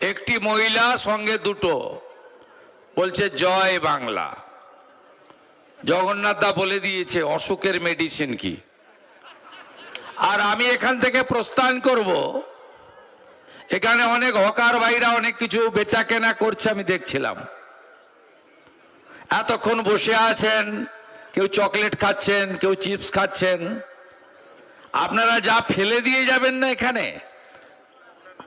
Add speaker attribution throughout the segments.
Speaker 1: একটি মহিলা সঙ্গে দুটো। বলছে, জয় বাংলা। জগন্নাথ দা বলে দিয়েছে অসুখের মেডিসিন কি? আর আমি এখান থেকে প্রস্থান করব। এখানে অনেক হকার ভাইরা অনেক কিছু বেচা কেনা করছে, আমি দেখছিলাম। এতক্ষণ বসে আছেন, কেউ চকলেট খাচ্ছেন, কেউ চিপস খাচ্ছেন। আপনারা যা ফেলে দিয়ে যাবেন না এখানে?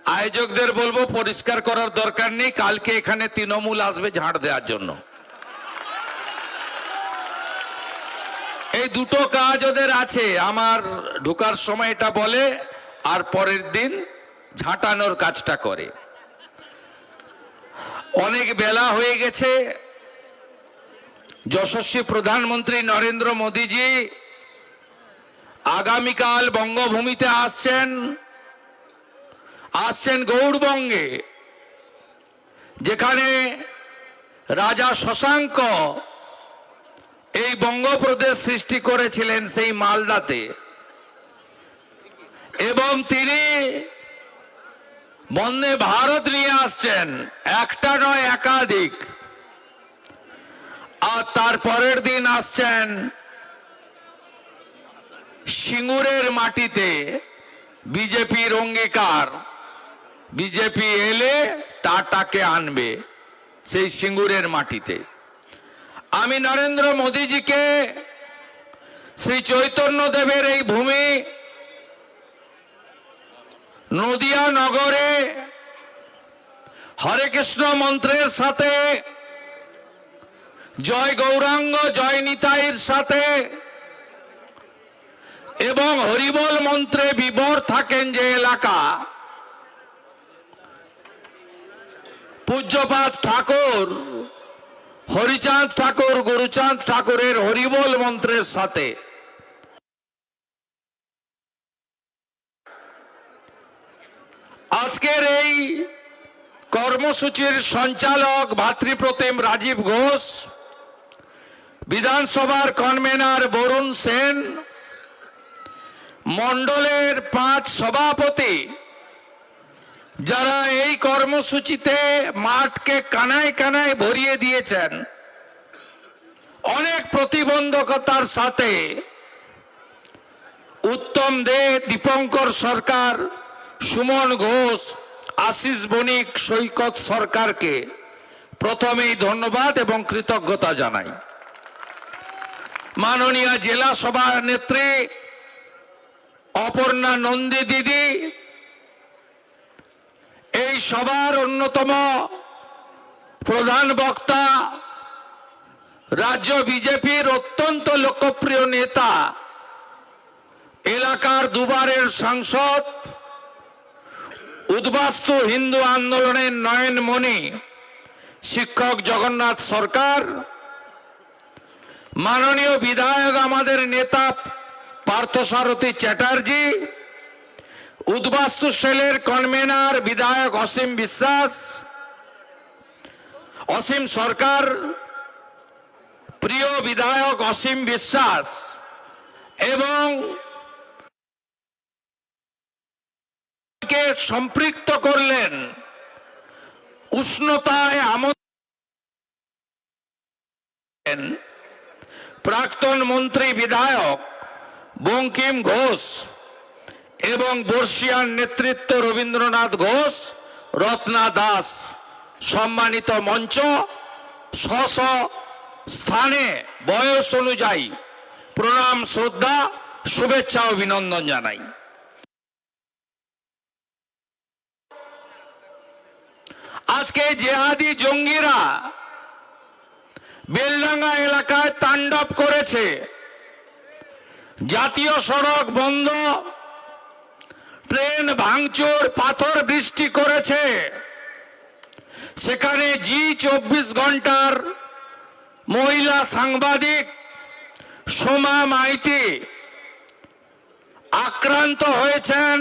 Speaker 1: আয়োজকদের বলব, পরিষ্কার করার দরকার নেই, কালকে এখানে তৃণমূল আসবে ঝাড় দেওয়ার জন্য। এই দুটো কাজ ওদের আছে, আমার ঢোকার সময় এটা বলে, আর পরের দিন ঝাঁটানোর কাজটা করে। অনেক বেলা হয়ে গেছে। যশস্বী প্রধানমন্ত্রী নরেন্দ্র মোদীজি আগামীকাল বঙ্গভূমিতে আসছেন। আসছেন গৌড়বঙ্গে, যেখানে রাজা শশাঙ্ক এই বঙ্গপ্রদেশ সৃষ্টি করেছিলেন সেই মালদাতে। এবং তিনি বন্দে ভারত নিয়ে আসছেন, একটা নয় একাধিক। আর তার পরের দিন আসছেন সিঙ্গুরের মাটিতে বিজেপির অঙ্গীকার। বিজেপি এলে টাটাকে আনবে সেই সিঙ্গুরের মাটিতে। আমি নরেন্দ্র মোদীজিকে শ্রী চৈতন্য দেবের এই ভূমি নদিয়া নগরে হরে কৃষ্ণ মন্ত্রের সাথে, জয় গৌরাঙ্গ, জয় নিতাইয়ের সাথে এবং হরিবল মন্ত্রে বিবর থাকেন যে এলাকা। পূজ্যপাত ঠাকুর, হরিচাঁদ ঠাকুর, গুরুচাঁদ ঠাকুরের হরিবল মন্ত্রের সাথে। আজকের এই কর্মসূচির সঞ্চালক ভাতৃপ্রতিম রাজীব ঘোষ, বিধানসভার কনভেনার বরুণ সেন, মণ্ডলের পাঁচ সভাপতি যারা এই কর্মসূচিতে মাঠকে কানায় কানায় ভরিয়ে দিয়েছেন, অনেক প্রতিবন্ধকতার সাথে উত্তম দে দীপঙ্কর সরকার, সুমন ঘোষ, আশিস বণিক, সৈকত সরকারকে প্রথমেই ধন্যবাদ এবং কৃতজ্ঞতা জানাই। মাননীয় জেলা সভা নেত্রী অপর্ণা নন্দী দিদি এই সভার অন্যতম প্রধান বক্তা রাজ্য বিজেপির অত্যন্ত লোকপ্রিয় নেতা, এলাকার দুবারের সাংসদ, উদ্বাস্তু হিন্দু আন্দোলনের নয়নমণি, শিক্ষক জগন্নাথ সরকার, মাননীয় বিধায়ক আমাদের নেতা পার্থসারথী চ্যাটার্জি উদ্বাস্তু সেলের কনভেনার বিধায়ক অসীম বিশ্বাস, অসীম সরকার, প্রিয় বিধায়ক অসীম বিশ্বাস এবং সম্পৃক্ত করলেন, উষ্ণতায় আমোদ প্রাক্তন মন্ত্রী বিধায়ক বঙ্কিম ঘোষ। এবং বর্ষিয়ান নেতৃত্ব রবীন্দ্রনাথ ঘোষ, রত্না দাস সম্মানিত মঞ্চ স্ব স্থানে বয়স অনুযায়ী প্রণাম, শ্রদ্ধা, শুভেচ্ছা, অভিনন্দন জানাই। আজকে জেহাদি জঙ্গিরা বেলডাঙ্গা এলাকায় তাণ্ডব করেছে। জাতীয় সড়ক বন্ধ ট্রেন ভাঙচুর, পাথর বৃষ্টি করেছে। সেখানে জি চব্বিশ ঘণ্টার মহিলা সাংবাদিক সোমা মাইতি আক্রান্ত হয়েছেন,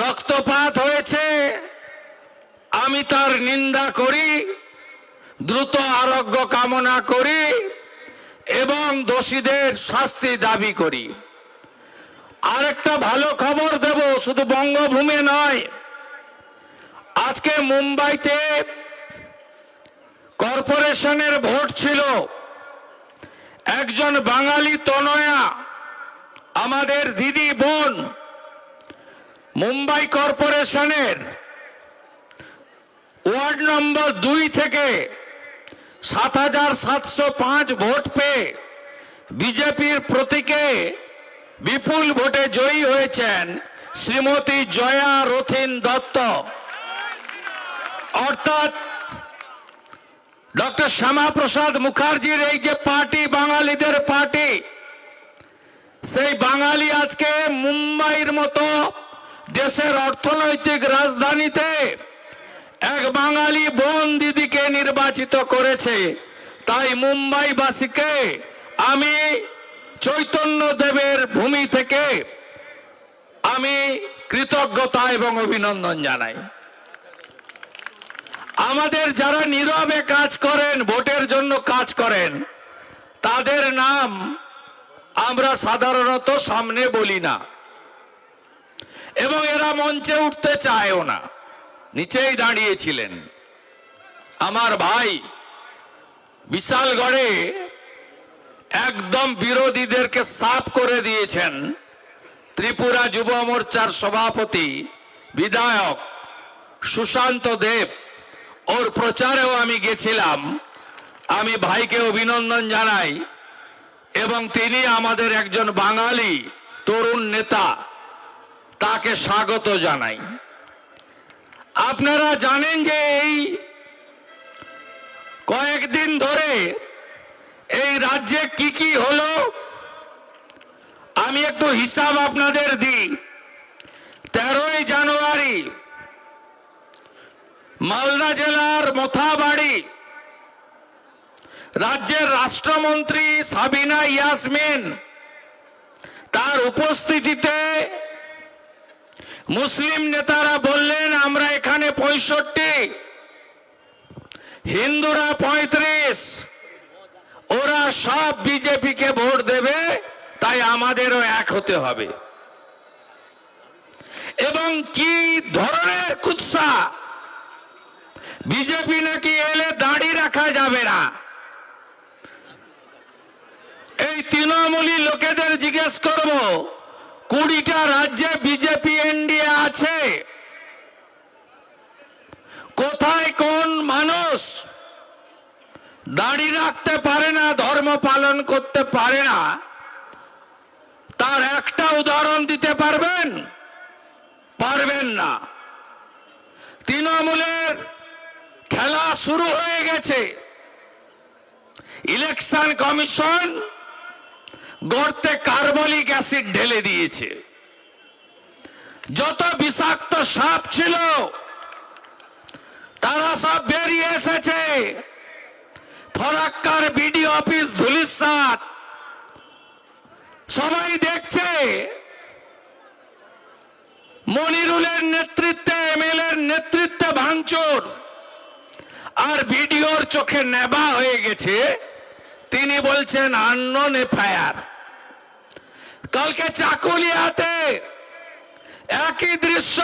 Speaker 1: রক্তপাত হয়েছে। আমি তার নিন্দা করি, দ্রুত আরোগ্য কামনা করি এবং দোষীদের শাস্তি দাবি করি। আরেকটা ভালো খবর দেব, শুধু বঙ্গভূমি নয়। আজকে মুম্বাইতে কর্পোরেশনের ভোট ছিল। একজন বাঙালি তনয়া, আমাদের দিদি বোন, মুম্বাই কর্পোরেশনের ওয়ার্ড নম্বর দুই থেকে সাত হাজার সাতশো পাঁচ ভোট পেয়ে বিজেপির প্রতীকে বিপুল ভোটে জয়ী হয়েছেন শ্রীমতী জয়া রথিন দত্ত। অর্থাৎ ডক্টর শ্যামাপ্রসাদ মুখার্জির এই যে পার্টি, বাঙালিদের পার্টি, সেই বাঙালি আজকে মুম্বাইয়ের মতো দেশের অর্থনৈতিক রাজধানীতে এক বাঙালি বোন দিদিকে নির্বাচিত করেছে। তাই মুম্বাইবাসীকে আমি চৈতন্য দেবের ভূমি থেকে আমি কৃতজ্ঞতা এবং অভিনন্দন জানাই। আমাদের যারা নীরবে কাজ করেন, ভোটের জন্য কাজ করেন, তাদের নাম আমরা সাধারণত সামনে বলি না এবং এরা মঞ্চে উঠতে চায়ও না। নিচেই দাঁড়িয়েছিলেন। আমার ভাই বিশালগড়ে একদম বিরোধীদেরকে সাফ করে দিয়েছেন ত্রিপুরা যুব মোর্চার সভাপতি, বিধায়ক সুশান্ত দেব। ওর প্রচারেও আমি গেছিলাম। আমি ভাইকে অভিনন্দন জানাই এবং তিনি আমাদের একজন বাঙালি তরুণ নেতা, তাকে স্বাগত জানাই। আপনারা জানেন যে এই কয়েকদিন ধরে এই রাজ্যে কি কি হলো? আমি একটু হিসাব আপনাদের দিই। তেরোই জানুয়ারি, মালদা জেলার মোথাবাড়ি, রাজ্যের রাষ্ট্রমন্ত্রী সাবিনা ইয়াসমিন তার উপস্থিতিতে মুসলিম নেতারা বললেন, আমরা এখানে পঁয়ষট্টি, হিন্দুরা পঁয়ত্রিশ ওরা সব বিজেপিকে ভোট দেবে, তাই আমাদেরও এক হতে হবে। এবং কি ধরনের কুৎসা? বিজেপি নাকি এলে দাড়ি রাখা যাবে না। এই তৃণমূলী লোকেদের জিজ্ঞেস করব, কুড়িটা রাজ্যে বিজেপি এনডিএ আছে? কোথায় কোন মানুষ দাড়ি রাখতে পারে না, ধর্ম পালন করতে পারে না। তার একটা উদাহরণ দিতে পারবেন? পারবেন না। তৃণমূলের খেলা শুরু হয়ে গেছে। ইলেকশন কমিশন গর্তে কার্বলিক অ্যাসিড ঢেলে দিয়েছে। যত বিষাক্ত সাপ ছিল, তারা সব বেরিয়ে এসেছে। ফরাক্কার বিডি অফিস ধুলিসাত সবাই দেখছে। মনিরুলের নেতৃত্বে, এমএলএর নেতৃত্বে ভাঙচুর। আর ভিডিওর চোখে নেবা হয়ে গেছে। তিনি বলছেন, আননোন এফআইআর। কালকে চাকুলিয়াতে একই দৃশ্য।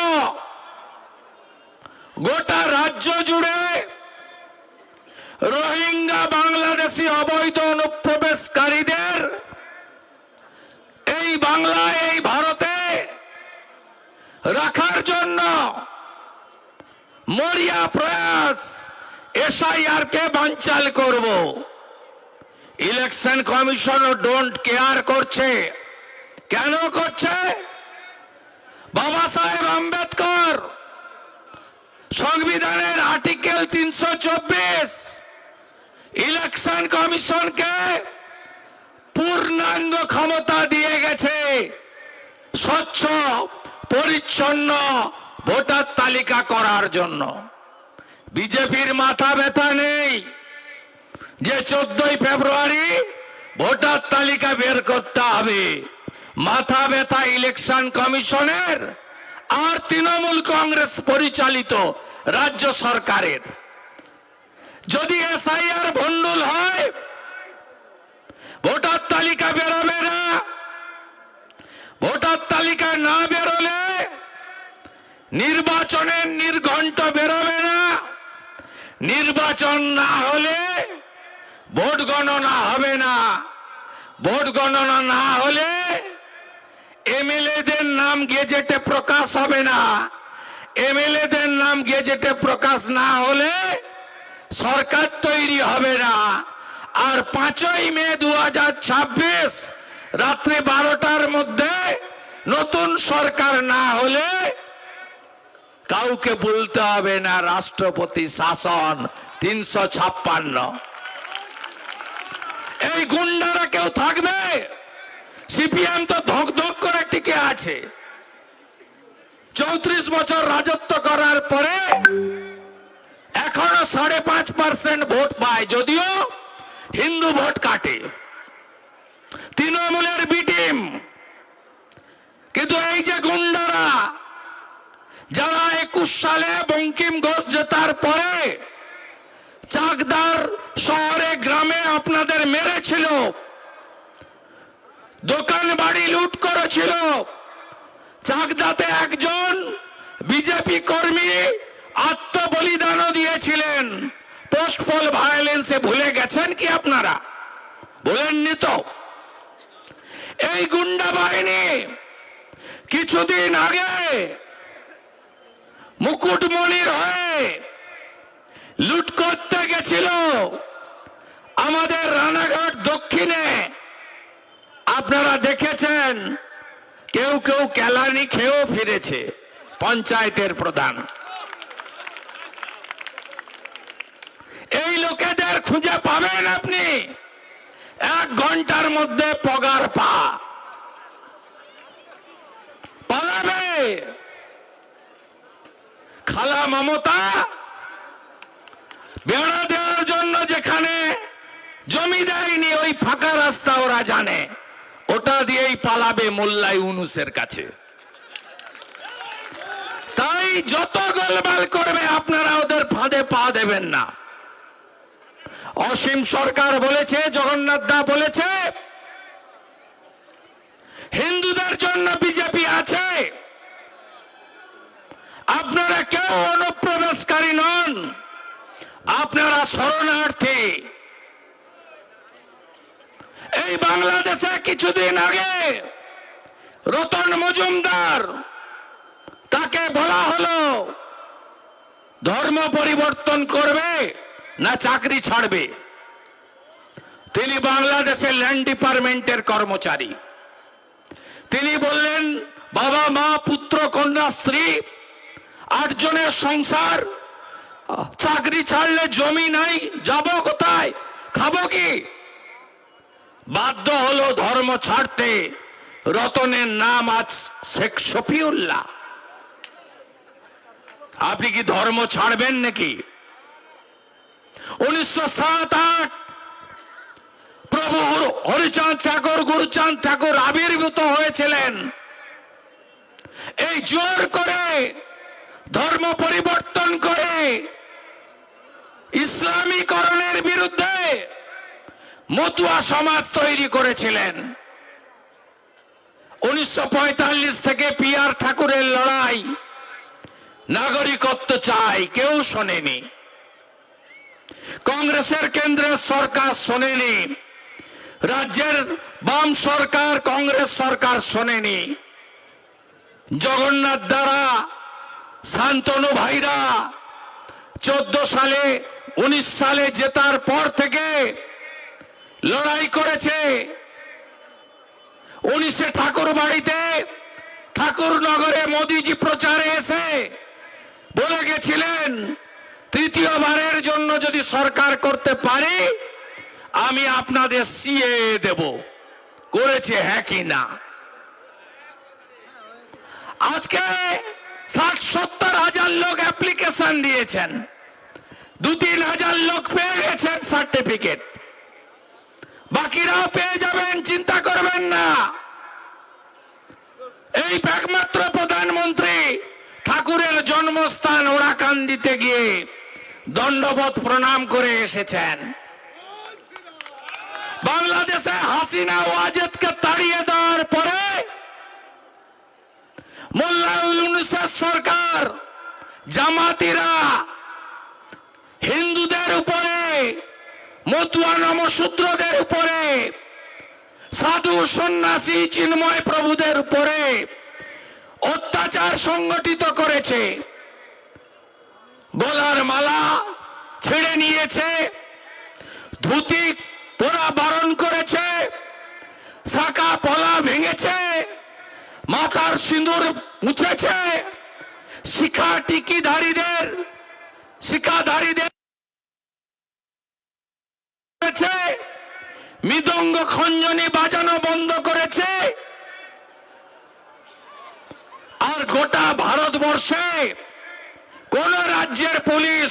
Speaker 1: গোটা রাজ্য জুড়ে রোহিঙ্গা বাংলাদেশি অবৈধ অনুপ্রবেশকারীদের এই বাংলায় এই ভারতে রাখার জন্য মরিয়া প্রয়াস এসআইআর কে বানচাল করব। ইলেকশন কমিশন ডোন্ট কেয়ার করছে। কেন করছে? বাবা সাহেব আম্বেদকর সংবিধানের আর্টিকেল তিনশো চব্বিশ ইলেকশন কমিশনকে পূর্ণাঙ্গ ক্ষমতা দিয়ে গেছে। স্বচ্ছ, পরিচ্ছন্ন ভোটার তালিকা করার জন্য। বিজেপির মাথা ব্যথা নেই যে চোদ্দই ফেব্রুয়ারি ভোটার তালিকা বের করতে হবে। মাথা ব্যথা ইলেকশন কমিশনের আর তৃণমূল কংগ্রেস পরিচালিত রাজ্য সরকারের। যদি এসআইআর ভণ্ডুল হয়, ভোটার তালিকা বেরোবে না। ভোটার তালিকা না বেরোলে নির্বাচনের নির্ঘণ্ট বেরোবে না। নির্বাচন না হলে ভোট গণনা হবে না। ভোট গণনা না হলে এমএলএদের নাম গেজেটে প্রকাশ হবে না। এমএলএদের নাম গেজেটে প্রকাশ না হলে সরকার তৈরি হবে না। আর পাঁচই মে দু হাজার ছাব্বিশ রাত্রি বারোটার মধ্যে নতুন সরকার না হলে কাউকে বলতে হবে না রাষ্ট্রপতি শাসন তিনশো ছাপ্পান্ন। এই গুন্ডারা কেউ থাকবে? সিপিএম তো ধক ধক করে টিকে আছে। চৌত্রিশ বছর রাজত্ব করার পরে এখনও সাড়ে পাঁচ পার্সেন্ট ভোট পায়, যদিও হিন্দু ভোট কাটে। তৃণমূলের বি টিম কিন্তু এই যে গুন্ডারা, যারা একুশ সালে বঙ্কিম ঘোষ জেতার পরে চাকদার শহরে, গ্রামে আপনাদের মেরেছিল, দোকান বাড়ি লুট করেছিল, চাকদাতে একজন বিজেপি কর্মী আত্মবলিদানও দিয়েছিলেন। পোস্টপল ভায়োলেন্সে ভুলে গেছেন কি আপনারা? ভুলেননি তো। এই গুন্ডা বাহিনী কিছুদিন আগে মুকুটমণির হয়ে লুট করতে গেছিল আমাদের রানাঘাট দক্ষিণে। আপনারা দেখেছেন, কেউ কেউ কেলানি খেয়েও ফিরেছে, পঞ্চায়েতের প্রধান। লোকেদের খুঁজে পাবেন আপনি। এক ঘণ্টার মধ্যে পগার পা। পালাবে। খালা মমতা, বেড়া দেওয়ার জন্য যেখানে জমি দেয়নি, ওই ফাঁকা রাস্তা ওরা জানে। ওটা দিয়েই পালাবে মোল্লাই উনুসের কাছে। তাই যত গোলমাল করবে, আপনারা ওদের ফাঁদে পা দেবেন না। অসীম সরকার বলেছে, জগন্নাথ দা বলেছে। হিন্দুদের জন্য বিজেপি আছে। আপনারা কেউ অনুপ্রবেশকারী নন। আপনারা শরণার্থী। এই বাংলাদেশে কিছুদিন আগে রতন মজুমদার, তাকে বলা হলো, ধর্ম পরিবর্তন করবে। না চাকরি ছাড়বে। তিনি বাংলাদেশের ল্যান্ড ডিপার্টমেন্টের কর্মচারী। তিনি বললেন, বাবা, মা, পুত্র, কন্যা, স্ত্রী, আটজনের সংসার, চাকরি ছাড়লে জমি নাই, যাব কোথায়, খাব কি? বাধ্য হলো ধর্ম ছাড়তে, রতনের নাম আজ শেখ শফিউল্লাহ। আপনি কি ধর্ম ছাড়বেন নাকি? উনিশশো সাত আট। প্রভু হর- হরিচাঁদ ঠাকুর, গুরুচাঁদ ঠাকুর আবির্ভূত হয়েছিলেন। এই জোর করে ধর্ম পরিবর্তন করে ইসলামীকরণের বিরুদ্ধে মতুয়া সমাজ তৈরি করেছিলেন। উনিশশো পঁয়তাল্লিশ থেকে পিয়ার ঠাকুরের লড়াই নাগরিকত্ব চাই, কেউ শোনেনি। কংগ্রেসের কেন্দ্রের সরকার শোনেনি। রাজ্যের বাম সরকার, কংগ্রেস সরকার শোনেনি। জগন্নাথ দ্বারা শান্তনু ভাইরা চোদ্দ সালে, উনিশ সালে জেতার পর থেকে লড়াই করেছে। উনিশে ঠাকুর বাড়িতে, ঠাকুরনগরে মোদিজি প্রচারে এসে বলে গেছিলেন তৃতীয়বারের জন্য যদি সরকার করতে পারি, আমি আপনাদের সিএ দেব। করেছে হ্যাঁ কি না? আজকে ষাট সত্তর হাজার লোক অ্যাপ্লিকেশন দিয়েছেন। দু তিন হাজার লোক পেয়ে গেছেন সার্টিফিকেট বাকিরাও পেয়ে যাবেন, চিন্তা করবেন না। এই একমাত্র প্রধানমন্ত্রী ঠাকুরের জন্মস্থান ওরাকান্দিতে গিয়ে দণ্ডবোধ প্রণাম করে এসেছেন। বাংলাদেশে হাসিনা ওয়াজেদকে তাড়িয়ে দেওয়ার পরে মোল্লা সরকার, জামাতিরা হিন্দুদের উপরে, মতুয়া নমশূদ্রদের উপরে, সাধু সন্ন্যাসী চিন্ময় প্রভুদের উপরে অত্যাচার সংগঠিত করেছে। গলার মালা ছেড়ে নিয়েছে, ধুতি পোড়া বারণ করেছে, শাখা পলা ভেঙেছে, মাথার সিঁদুর মুছেছে শিখা টিকিধারীদের শিখাধারীদের মৃদঙ্গ খঞ্জনি বাজানো বন্ধ করেছে। আর গোটা ভারতবর্ষে কোন রাজ্যের পুলিশ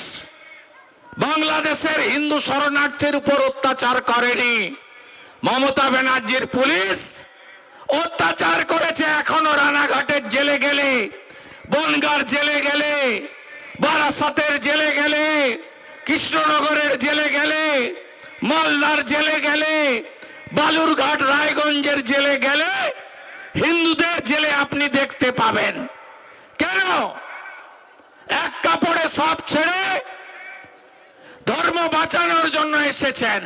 Speaker 1: বাংলাদেশের হিন্দু শরণার্থীর উপর অত্যাচার করেনি। মমতা ব্যানার্জির পুলিশ অত্যাচার করেছে এখনও রানাঘাটের জেলে গেলে, বনগার জেলে গেলে, বারাসাতের জেলে গেলে, কৃষ্ণনগরের জেলে গেলে, মালদার জেলে গেলে, বালুরঘাট, রায়গঞ্জের জেলে গেলে হিন্দুদের জেলে আপনি দেখতে পাবেন। কেন? এক কাপড়ে সব ছেড়ে ধর্ম বাঁচানোর জন্য এসেছেন।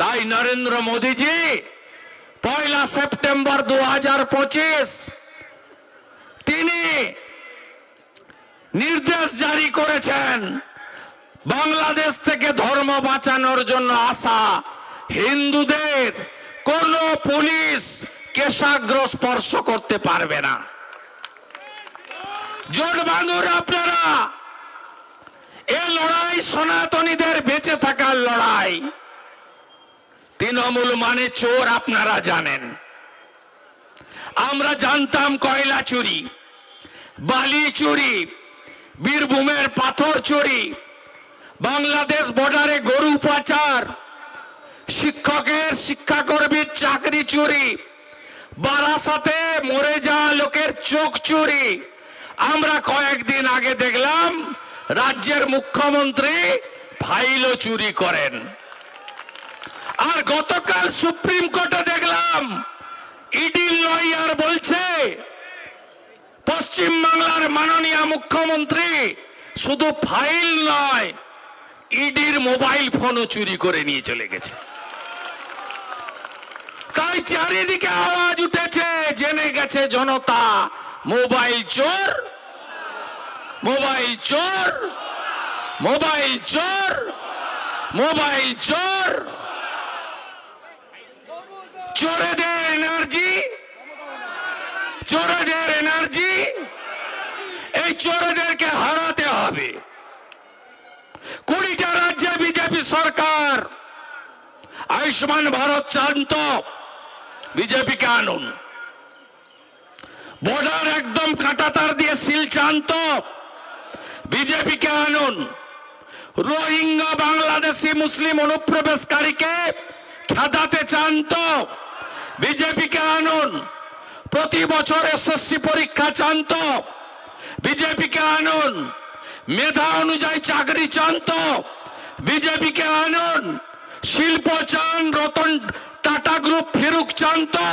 Speaker 1: তাই নরেন্দ্র মোদীজি, পয়লা সেপ্টেম্বর দু তিনি নির্দেশ জারি করেছেন, বাংলাদেশ থেকে ধর্ম বাঁচানোর জন্য আসা হিন্দুদের কোন পুলিশ কেশাগ্র স্পর্শ করতে পারবে না। জোট বাঁধুর আপনারা এ লড়াই সনাতনীদের বেঁচে থাকার লড়াই। তৃণমূল মানে চোর আপনারা জানেন। আমরা জানতাম কয়লা চুরি, বালি চুরি, বীরভূমের পাথর চুরি, বাংলাদেশ বর্ডারে গরু পাচার, শিক্ষকের, শিক্ষাকর্মীর চাকরি চুরি, বারাসাতে মরে যাওয়া লোকের চোখ চুরি। আমরা কয়েকদিন আগে দেখলাম রাজ্যের মুখ্যমন্ত্রী ফাইলও চুরি করেন। আর গতকাল সুপ্রিম কোর্টে দেখলাম ইডি লয়ার বলছে, পশ্চিম বাংলার মাননীয় মুখ্যমন্ত্রী শুধু ফাইল নয়, ইডির মোবাইল ফোনও চুরি করে নিয়ে চলে গেছে। তাই চারিদিকে আওয়াজ উঠেছে, জেনে গেছে জনতা, মোবাইল চোর মোবাইল চোর মোবাইল চোর মোবাইল চোর। চোরেদের এনার্জি চোরেদের এনার্জি, এই চোরেদেরকে হারাতে হবে। কুড়িটা রাজ্যে বিজেপি সরকার, আয়ুষ্মান ভারত চান্ত বিজেপিকে আনুন। বর্ডার একদম কাঁটাতার দিয়ে সিল চান্ত বিজেপিকে আনুন? রোহিঙ্গা বাংলাদেশি মুসলিম অনুপ্রবেশকারীকে খেদাতে চান তো? বিজেপিকে আনুন? প্রতি বছর এসএসসি পরীক্ষা চান তো? বিজেপিকে আনুন? মেধা অনুযায়ী চাকরি চান তো? বিজেপিকে আনুন? শিল্প চান, রতন, টাটা গ্রুপ, ফিরুক চান তো?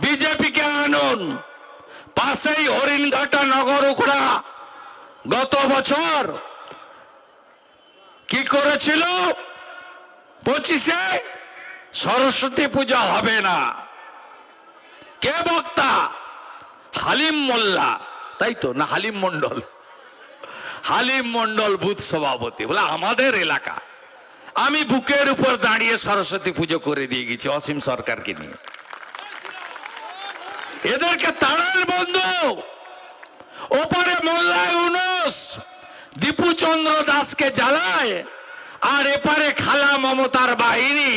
Speaker 1: বিজেপিকে আনুন? পাশেই হরিণঘাটা, নগর উখড়া গত বছর কি করেছিল? পঁচিশে সরস্বতী পূজা হবে না। কে বক্তা? হালিম মোল্লা। তাই তো? না, হালিম মন্ডল হালিম মন্ডল বুথ সভাপতি। বলে, আমাদের এলাকা। আমি বুকের উপর দাঁড়িয়ে সরস্বতী পুজো করে দিয়ে গেছি, অসীম সরকারকে নিয়ে। এদেরকে তাড়াল বন্ধু। ওপারে মোল্লায় উনস দীপু চন্দ্র দাসকে জ্বালায়, আর এপারে খালা মমতার বাহিনী,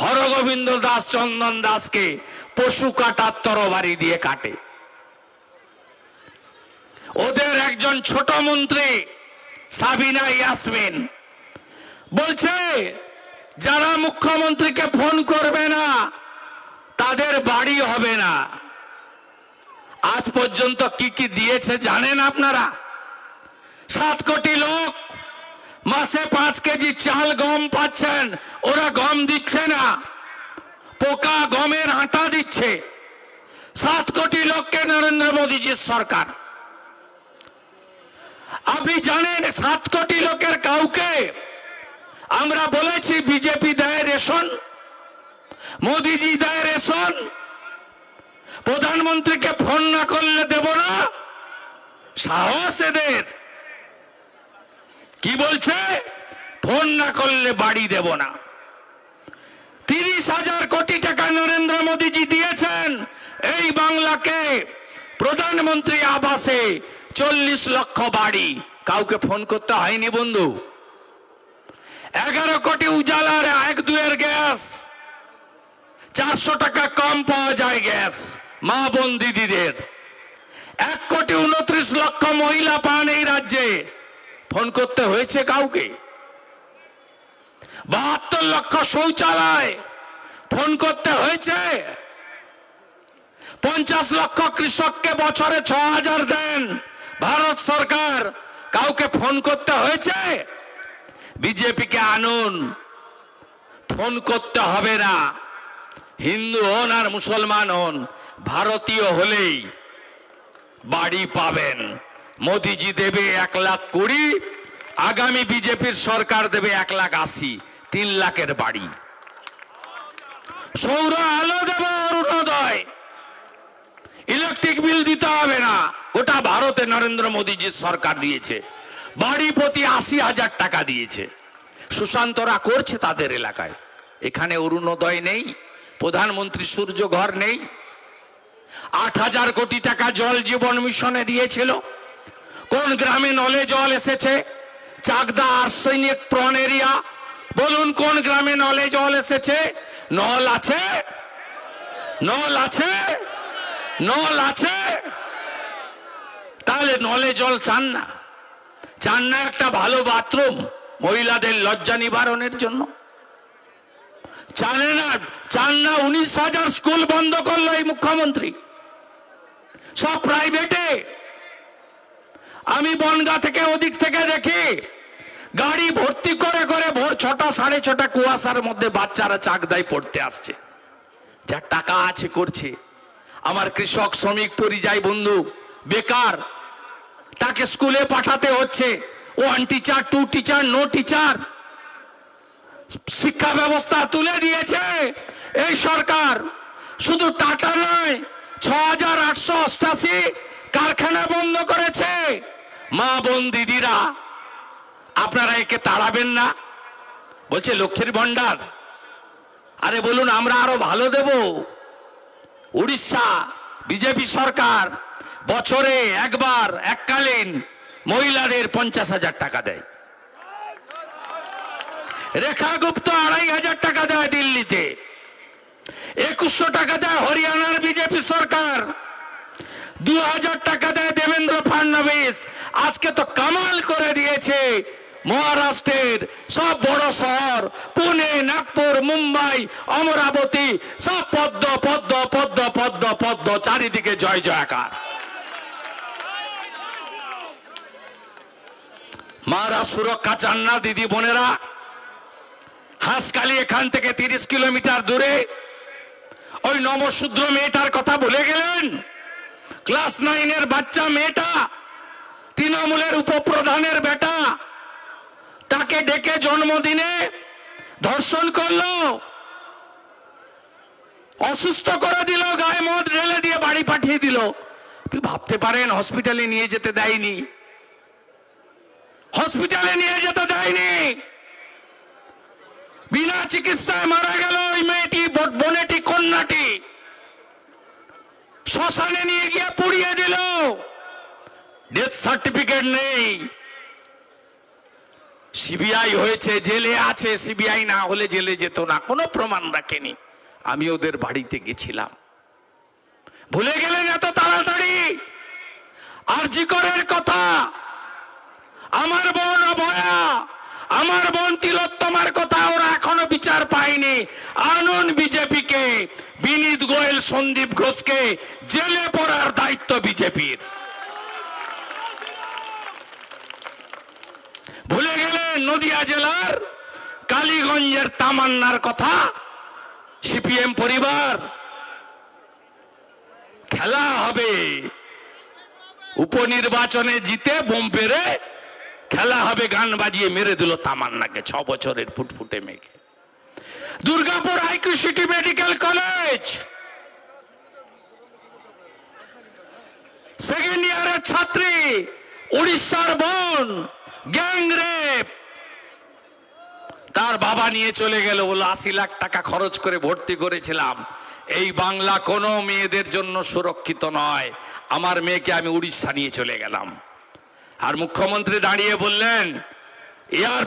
Speaker 1: হরগোবিন্দ দাস, চন্দন দাসকে পশু কাটার তরবারি দিয়ে কাটে। ওদের একজন ছোট মন্ত্রী, সাবিনা ইয়াসমিন, বলছে, যারা মুখ্যমন্ত্রীকে ফোন করবে না, তাদের বাড়ি হবে না। আজ পর্যন্ত কি কি দিয়েছে জানেন আপনারা? সাত কোটি লোক মাসে পাঁচ কেজি চাল গম পাচ্ছেন, ওরা গম দিচ্ছে না। পোকা গমের আটা দিচ্ছে। সাত কোটি লোককে নরেন্দ্র মোদীজির সরকার। আপনি জানেন সাত কোটি লোকের কাউকে? আমরা বলেছি বিজেপি দেয় রেশন, মোদিজি দেয় রেশন প্রধানমন্ত্রীকে ফোন না করলে দেব না? সাহস এদের। কি বলছে? ফোন না করলে বাড়ি দেব না। তিরিশ হাজার কোটি টাকা নরেন্দ্র মোদীজি দিয়েছেন। এই বাংলাকে প্রধানমন্ত্রী আবাসে চল্লিশ লক্ষ বাড়ি। কাউকে ফোন করতে হয়নি, বন্ধু। এগারো কোটি উজালার এক দুয়ের গ্যাস। চারশো টাকা কম পাওয়া যায় গ্যাস। মা বোন দিদিদের। এক কোটি উনত্রিশ লক্ষ মহিলা পান এই রাজ্যে। ফোন করতে হয়েছে কাউকে? বাহাত্তর লক্ষ শৌচালয় ফোন করতে হয়েছে? পঞ্চাশ লক্ষ কৃষককে বছরে ছ হাজার দেন ভারত সরকার। কাউকে ফোন করতে হয়েছে? বিজেপিকে আনুন। ফোন করতে হবে না। হিন্দু হন আর মুসলমান হন। ভারতীয় হলেই বাড়ি পাবেন। মোদিজি দেবে এক লাখ কুড়ি, আগামী বিজেপির সরকার দেবে এক লাখ আশি, তিন লাখের বাড়ি। সৌর আলো দেব অরুণোদয় ইলেকট্রিক বিল দিতে হবে না। গোটা ভারতে নরেন্দ্র মোদীজির সরকার দিয়েছে। বাড়ি প্রতি আশি হাজার টাকা দিয়েছে। সুশান্তরা করছে তাদের এলাকায়। এখানে অরুণোদয় নেই, প্রধানমন্ত্রী সূর্য ঘর নেই। আট হাজার কোটি টাকা জল জীবন মিশনে দিয়েছিল। কোন গ্রামে নলে জল এসেছে? Chakdah arsenic prone area. বলুন, কোন গ্রামে নলে জল এসেছে? নল আছে? নল আছে? নল আছে? তাহলে নলে জল চান না। চান না একটা ভালো বাথরুম মহিলাদের লজ্জা নিবারণের জন্য। চানে না, চান না উনিশ হাজার স্কুল বন্ধ করল এই মুখ্যমন্ত্রী। সব প্রাইভেটে আমি বনগা থেকে ওদিক থেকে দেখি, গাড়ি ভর্তি করে করে ভোর ছটা, সাড়ে ছটা কুয়াশার মধ্যে বাচ্চারা চাকদায় পড়তে আসছে। যার টাকা আছে করছে। আমার কৃষক, শ্রমিক, পরিযায়ী বন্ধু, বেকার, তাকে স্কুলে পাঠাতে হচ্ছে। One teacher two teacher no teacher শিক্ষা ব্যবস্থা তুলে দিয়েছে এই সরকার। শুধু টাটা নয় ছ হাজার আটশো অষ্টাশি কারখানা বন্ধ করেছে। মা বোন দিদিরা, আপনারা একে তাড়াবেন না। বলছে, লক্ষ্মীর ভণ্ডার। আরে বলুন, আমরা আরও ভালো দেব। উড়িষ্যা, বিজেপি সরকার বছরে একবার, এককালীন মহিলাদের পঞ্চাশ হাজার টাকা দেয়। রেখা গুপ্ত আড়াই হাজার টাকা দেয় দিল্লিতে। একুশশো টাকা দেয় দু হাজার টাকা দেয় দেবেন্দ্র ফাডনবিস। আজকে তো কামাল করে দিয়েছে মহারাষ্ট্রের সব বড় শহর, পুনে, নাগপুর, মুম্বাই, অমরাবতী, সব পদ্ম পদ্ম পদ্ম পদ্ম পদ্ম, চারিদিকে জয় জয়কার। মারা সুরক্ষা চান না, দিদি বোনেরা। হাঁসকালি এখান থেকে তিরিশ কিলোমিটার দূরে। ওই নবশূদ্র মেয়েটার কথা ভুলে গেলেন? ক্লাস নাইনের বাচ্চা মেয়েটা তৃণমূলের উপপ্রধানের বেটা, তাকে ডেকে জন্মদিনে ধর্ষণ করল, অসুস্থ করে দিল, গায়ে মদ ঢেলে দিয়ে বাড়ি পাঠিয়ে দিল। ভাবতে পারেন, হসপিটালে নিয়ে যেতে দেয়নি। হসপিটালে নিয়ে যেতে দেয়নি। বিনা চিকিৎসায় মারা গেল ওই মেয়েটি বোনেটি, কন্যাটি। শ্মশানে নিয়ে গিয়ে পুড়িয়ে দিল। ডেথ সার্টিফিকেট নেই। সিবিআই হয়েছে, জেলে আছে সিবিআই না হলে জেলে যেত না, কোনো প্রমাণ রাখেনি। আমি ওদের বাড়িতে গেছিলাম। ভুলে গেলেন এত তাড়াতাড়ি? আরজি করের কথা। আমার বোন অভয়া আমার বোন তিলোত্তমার কথা ওরা এখনও বিচার পায়নি। আনুন বিজেপিকে, বিনীত গোয়েল, সন্দীপ ঘোষকে, জেলে পড়ার দায়িত্ব বিজেপির। ভুলে গেলে নদিয়া জেলার কালীগঞ্জের তামান্নার কথা, সিপিএম পরিবার, খেলা হবে। উপনির্বাচনে জিতে বোম পেরে খেলা হবে, গান বাজিয়ে মেরে দিল তামান্নাকে, ছ বছরের ফুটফুটে মেয়েকে। Durgapur IQ city medical college. Second ইয়ারের ছাত্রী, উড়িষ্যার বোন, গ্যাং রেপ। তার বাবা নিয়ে চলে গেল, বলল, আশি লাখ টাকা খরচ করে ভর্তি করেছিলাম। এই বাংলা কোনো মেয়েদের জন্য সুরক্ষিত নয়। আমার মেয়েকে আমি উড়িষ্যা নিয়ে চলে গেলাম। আর মুখ্যমন্ত্রী দাঁড়িয়ে বললেন এয়ার